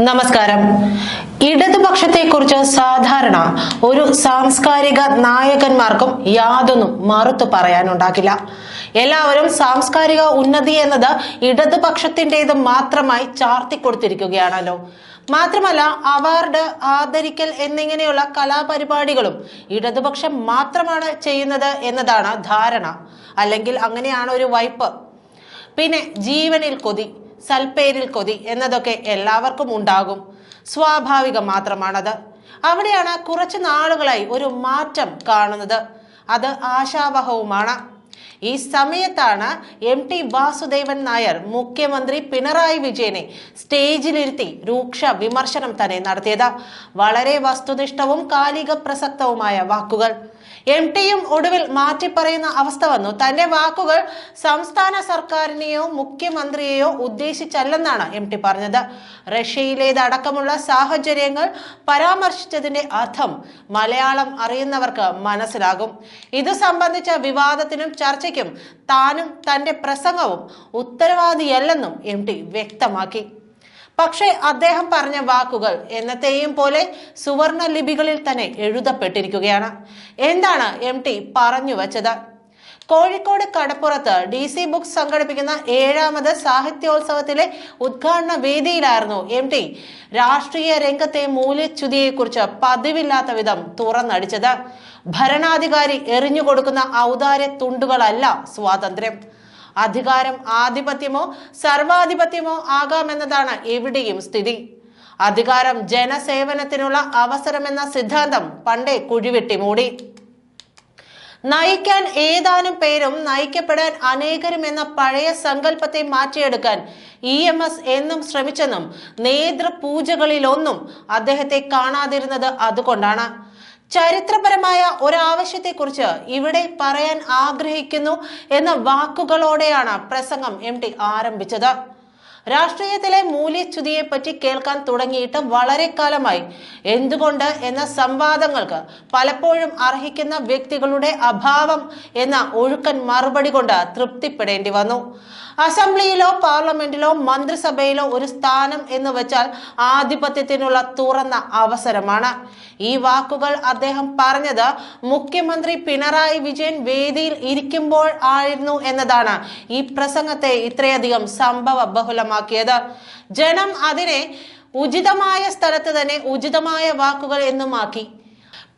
നമസ്കാരം. ഇടതുപക്ഷത്തെക്കുറിച്ച് സാധാരണ ഒരു സാംസ്കാരിക നായകന്മാർക്കും യാതൊന്നും മറുത്തു പറയാനുണ്ടാകില്ല. എല്ലാവരും സാംസ്കാരിക ഉന്നതി എന്നത് ഇടതുപക്ഷത്തിന്റെത് മാത്രമായി ചാർത്തിക്കൊടുത്തിരിക്കുകയാണല്ലോ. മാത്രമല്ല അവാർഡ് ആദരിക്കൽ എന്നിങ്ങനെയുള്ള കലാപരിപാടികളും ഇടതുപക്ഷം മാത്രമാണ് ചെയ്യുന്നത് എന്നതാണ് ധാരണ. അല്ലെങ്കിൽ അങ്ങനെയാണ് ഒരു വൈപ്പ്. പിന്നെ ജീവനിൽ കൊതി. സൽപ്പേരിൽ കൊതി എന്നതൊക്കെ എല്ലാവർക്കും ഉണ്ടാകും. സ്വാഭാവികം മാത്രമാണത്. അവിടെയാണ് കുറച്ച് നാളുകളായി ഒരു മാറ്റം കാണുന്നത്. അത് ആശാവഹവുമാണ്. ഈ സമയത്താണ് എം ടി വാസുദേവൻ നായർ മുഖ്യമന്ത്രി പിണറായി വിജയനെ സ്റ്റേജിലിരുത്തി രൂക്ഷ വിമർശനം തന്നെ നടത്തിയത്. വളരെ വസ്തുനിഷ്ഠവും കാലിക പ്രസക്തവുമായ വാക്കുകൾ. എം ടിയും ഒടുവിൽ മാറ്റിപ്പറയുന്ന അവസ്ഥ വന്നു. തന്റെ വാക്കുകൾ സംസ്ഥാന സർക്കാരിനെയോ മുഖ്യമന്ത്രിയെയോ ഉദ്ദേശിച്ചല്ലെന്നാണ് എം ടി പറഞ്ഞത്. റഷ്യയിലേതടക്കമുള്ള സാഹചര്യങ്ങൾ പരാമർശിച്ചതിന്റെ അർത്ഥം മലയാളം അറിയുന്നവർക്ക് മനസ്സിലാകും. ഇത് സംബന്ധിച്ച വിവാദത്തിനും ചർച്ചയ്ക്കും താനും തന്റെ പ്രസംഗവും ഉത്തരവാദിയല്ലെന്നും എം ടി വ്യക്തമാക്കി. പക്ഷേ അദ്ദേഹം പറഞ്ഞ വാക്കുകൾ എന്നത്തെയും പോലെ സുവർണ ലിപികളിൽ തന്നെ എഴുതപ്പെട്ടിരിക്കുകയാണ്. എന്താണ് എം ടി പറഞ്ഞു വച്ചത്? കോഴിക്കോട് കടപ്പുറത്ത് ഡി സി ബുക്സ് സംഘടിപ്പിക്കുന്ന ഏഴാമത് സാഹിത്യോത്സവത്തിലെ ഉദ്ഘാടന വേദിയിലായിരുന്നു എം ടി. രാഷ്ട്രീയ രംഗത്തെ മൂല്യച്യുതിയെക്കുറിച്ച് പതിവില്ലാത്ത വിധം തുറന്നടിച്ചത്. ഭരണാധികാരി എറിഞ്ഞു കൊടുക്കുന്ന ഔദാര്യ തുണ്ടുകളല്ല സ്വാതന്ത്ര്യം. അധികാരം ആധിപത്യമോ സർവാധിപത്യമോ ആകാമെന്നതാണ് ഇവിടെയും സ്ഥിതി. അധികാരം ജനസേവനത്തിനുള്ള അവസരമെന്ന സിദ്ധാന്തം പണ്ടേ കുഴിവെട്ടി മൂടി. നയിക്കാൻ ഏതാനും പേരും നയിക്കപ്പെടാൻ അനേകരും എന്ന പഴയ സങ്കല്പത്തെ മാറ്റിയെടുക്കാൻ ഇ എം എസ് എന്നും ശ്രമിച്ചെന്നും നേതൃപൂജകളിലൊന്നും അദ്ദേഹത്തെ കാണാതിരുന്നത് അതുകൊണ്ടാണ്. ചരിത്രപരമായ ഒരാവശ്യത്തെക്കുറിച്ച് ഇവിടെ പറയാൻ ആഗ്രഹിക്കുന്നു എന്ന വാക്കുകളോടെയാണ് പ്രസംഗം എം ആരംഭിച്ചത്. രാഷ്ട്രീയത്തിലെ മൂല്യച്യുതിയെ പറ്റി കേൾക്കാൻ തുടങ്ങിയിട്ട് വളരെ കാലമായി. എന്തുകൊണ്ട് എന്ന സംവാദങ്ങൾക്ക് പലപ്പോഴും അർഹിക്കുന്ന വ്യക്തികളുടെ അഭാവം എന്ന ഒഴുക്കൻ മറുപടി കൊണ്ട് തൃപ്തിപ്പെടേണ്ടി വന്നു. അസംബ്ലിയിലോ പാർലമെന്റിലോ മന്ത്രിസഭയിലോ ഒരു സ്ഥാനം എന്ന് വെച്ചാൽ ആധിപത്യത്തിനുള്ള തുറന്ന അവസരമാണ്. ഈ വാക്കുകൾ അദ്ദേഹം പറഞ്ഞത് മുഖ്യമന്ത്രി പിണറായി വിജയൻ വേദിയിൽ ഇരിക്കുമ്പോൾ ആയിരുന്നു എന്നതാണ്. ഈ പ്രസംഗത്തെ ഇത്രയധികം സംഭവ ബഹുലമാക്കിയത് ജനം അതിനെ ഉചിതമായ സ്ഥലത്ത് തന്നെ ഉചിതമായ വാക്കുകൾ എന്നുമാക്കി.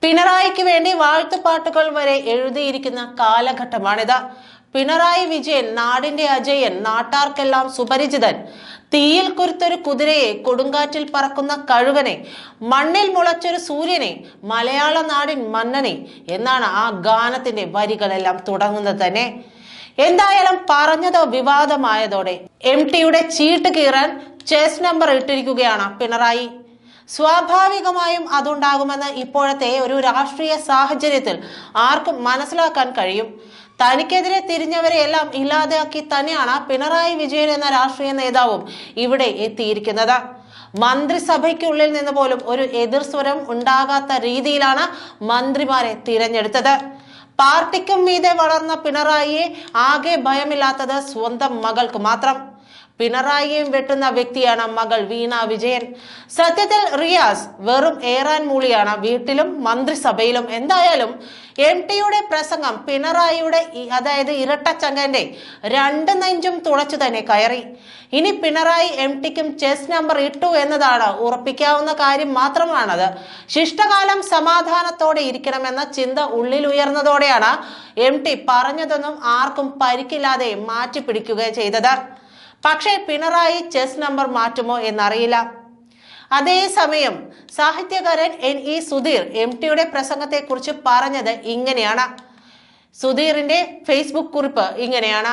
പിണറായിക്ക് വേണ്ടി വാഴ്ത്തുപാട്ടുകൾ വരെ എഴുതിയിരിക്കുന്ന കാലഘട്ടമാണിത്. പിണറായി വിജയൻ നാടിന്റെ അജയൻ നാട്ടാർക്കെല്ലാം സുപരിചിതൻ. തീയിൽ കുരുത്തൊരു കുതിരയെ കൊടുങ്കാറ്റിൽ പറക്കുന്ന കഴുകനെ മണ്ണിൽ മുളച്ചൊരു സൂര്യനെ മലയാള നാടിൻ മന്നനെ എന്നാണ് ആ ഗാനത്തിന്റെ വരികളെല്ലാം തുടങ്ങുന്നത് തന്നെ. എന്തായാലും പറഞ്ഞത് വിവാദമായതോടെ എം ടിയുടെ ചീട്ട് കീറാൻ ചെസ് നമ്പർ ഇട്ടിരിക്കുകയാണ് പിണറായി. സ്വാഭാവികമായും അതുണ്ടാകുമെന്ന് ഇപ്പോഴത്തെ ഒരു രാഷ്ട്രീയ സാഹചര്യത്തിൽ ആർക്കും മനസ്സിലാക്കാൻ കഴിയും. തനിക്കെതിരെ തിരിഞ്ഞവരെ എല്ലാം ഇല്ലാതാക്കി തന്നെയാണ് പിണറായി വിജയൻ എന്ന രാഷ്ട്രീയ നേതാവും ഇവിടെ എത്തിയിരിക്കുന്നത്. മന്ത്രിസഭയ്ക്കുള്ളിൽ നിന്ന് പോലും ഒരു എതിർസ്വരം ഉണ്ടാകാത്ത രീതിയിലാണ് മന്ത്രിമാരെ തിരഞ്ഞെടുത്തത്. പാർട്ടിക്കും മീതെ വളർന്ന പിണറായിയെ ആകെ ഭയമില്ലാത്തത് സ്വന്തം മകൾക്ക് മാത്രം. പിണറായിയും വെട്ടുന്ന വ്യക്തിയാണ് മകൾ വീണ വിജയൻ. സത്യത്തിൽ റിയാസ് വെറും ഏറാൻ മൂളിയാണ്. വീട്ടിലും മന്ത്രിസഭയിലും എന്തായാലും എം ടിയുടെ പ്രസംഗം പിണറായിയുടെ അതായത് ഇരട്ടച്ചങ്കന്റെ രണ്ട് നെഞ്ചും തുളച്ചു തന്നെ കയറി. ഇനി പിണറായി എം ടിക്കും ചെസ് നമ്പർ ഇട്ടു എന്നതാണ് ഉറപ്പിക്കാവുന്ന കാര്യം മാത്രമാണത്. ശിഷ്ടകാലം സമാധാനത്തോടെ ഇരിക്കണമെന്ന ചിന്ത ഉള്ളിൽ ഉയർന്നതോടെയാണ് എം ടി പറഞ്ഞതൊന്നും ആർക്കും പരിക്കില്ലാതെ മാറ്റിപ്പിടിക്കുക ചെയ്തത്. പക്ഷേ പിണറായി ചെസ് നമ്പർ മാറ്റുമോ എന്നറിയില്ല. അതേസമയം സാഹിത്യകാരൻ എൻ ഇ സുധീർ എം ടിയുടെ പ്രസംഗത്തെക്കുറിച്ച് പറഞ്ഞത് ഇങ്ങനെയാണ്. സുധീറിന്റെ ഫേസ്ബുക്ക് കുറിപ്പ് ഇങ്ങനെയാണ്.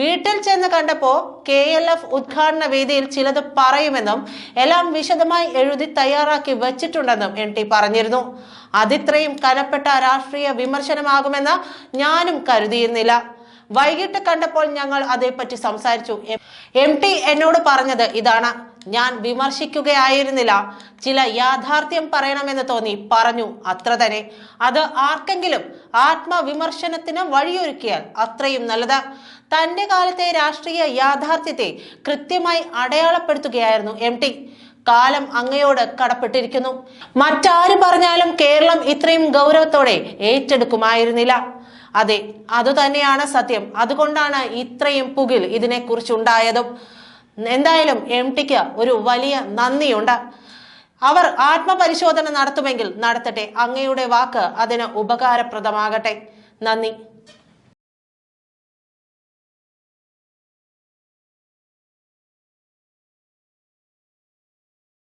വീട്ടിൽ ചെന്ന് കണ്ടപ്പോ കെ എൽ എഫ് ഉദ്ഘാടന വേദിയിൽ ചിലത് പറയുമെന്നും എല്ലാം വിശദമായി എഴുതി തയ്യാറാക്കി വെച്ചിട്ടുണ്ടെന്നും എൻ ടി പറഞ്ഞിരുന്നു. അതിത്രയും കനപ്പെട്ട രാഷ്ട്രീയ വിമർശനമാകുമെന്ന് ഞാനും കരുതിയിരുന്നില്ല. വൈകിട്ട് കണ്ടപ്പോൾ ഞങ്ങൾ അതേപ്പറ്റി സംസാരിച്ചു. എം- ടി എന്നോട് പറഞ്ഞത് ഇതാണ്. ഞാൻ വിമർശിക്കുകയായിരുന്നില്ല. ചില യാഥാർത്ഥ്യം പറയണമെന്ന് തോന്നി. പറഞ്ഞു അത്ര തന്നെ. അത് ആർക്കെങ്കിലും ആത്മവിമർശനത്തിന് വഴിയൊരുക്കിയാൽ അത്രയും നല്ലത്. തന്റെ കാലത്തെ രാഷ്ട്രീയ യാഥാർത്ഥ്യത്തെ കൃത്യമായി അടയാളപ്പെടുത്തുകയായിരുന്നു എം ടി. കാലം അങ്ങയോട് കടപ്പെട്ടിരിക്കുന്നു. മറ്റാര് പറഞ്ഞാലും കേരളം ഇത്രയും ഗൗരവത്തോടെ ഏറ്റെടുക്കുമായിരുന്നില്ല. അതെ അതുതന്നെയാണ് സത്യം. അതുകൊണ്ടാണ് ഇത്രയും പുകിൽ ഇതിനെക്കുറിച്ചുണ്ടായതും. എന്തായാലും എം ടിക്ക് ഒരു വലിയ നന്ദിയുണ്ട്. അവർ ആത്മപരിശോധന നടത്തുമെങ്കിൽ നടത്തട്ടെ അങ്ങയുടെ വാക്ക് അതിന് ഉപകാരപ്രദമാകട്ടെ. നന്ദി.